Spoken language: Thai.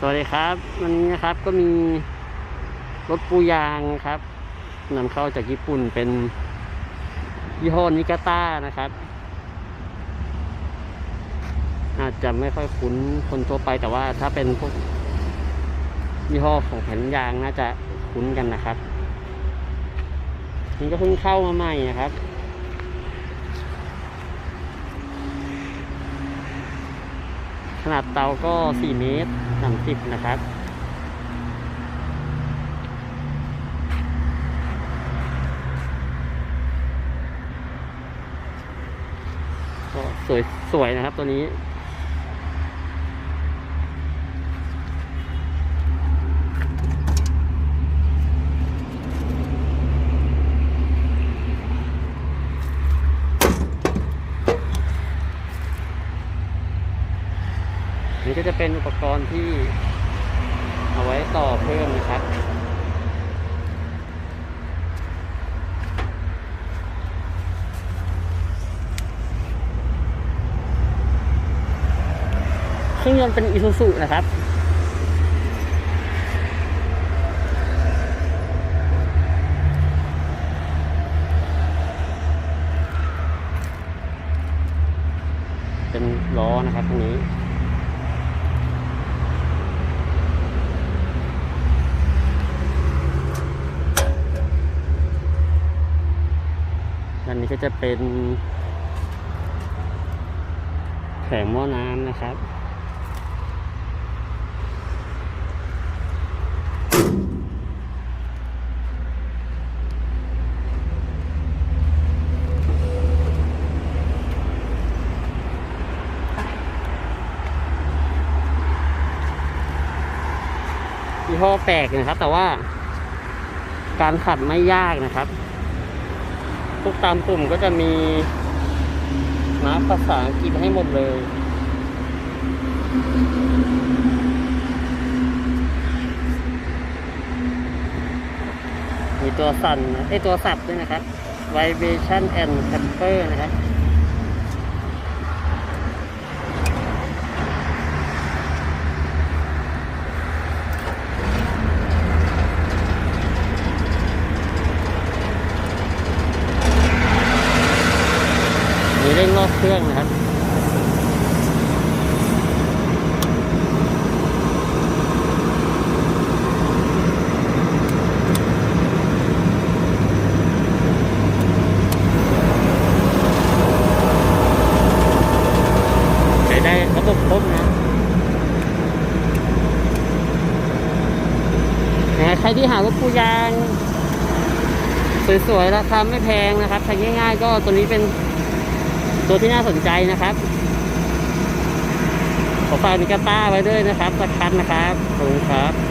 สวัสดีครับ วันนี้นะครับก็มีรถปูยางครับนำเข้าจากญี่ปุ่นเป็นยี่ห้อนิกาต้านะครับ อาจจะไม่ค่อยคุ้นคนทั่วไปแต่ว่าถ้าเป็นพวกยี่ห้อของแผ่นยางน่าจะคุ้นกันนะครับนี่ก็เพิ่งเข้ามาใหม่นะครับ นาดเตาก็4เมตร30นะครับก็สวยสวยนะครับตัวนี้ นี่ก็จะเป็นอุปกรณ์ที่เอาไว้ต่อเพิ่มนะครับ เครื่องยนต์เป็นอีซูซุนะครับเป็นล้อนะครับตรงนี้ นนี้ก็จะเป็นแผงหม้อน้ำนะครับ ยี่ห้อแปลกนะครับ แต่ว่าการขัดไม่ยากนะครับ ทุกตามปุ่มก็จะมีมาภาษาอังกฤษให้หมดเลย มีตัวสั่นไอตัวสับด้วยนะครับ vibration and temper นะครับ เร่งรอบเครื่องนะครับได้ระบบครบนะใครที่หารถปูยาง สวยๆ ราคาไม่แพงนะครับใช้ง่ายๆ ก็ตัวนี้เป็น ตัวที่น่าสนใจนะครับขอฝากนิกาต้าไว้ด้วยนะครับสักคันนะครับขอบคุณครับ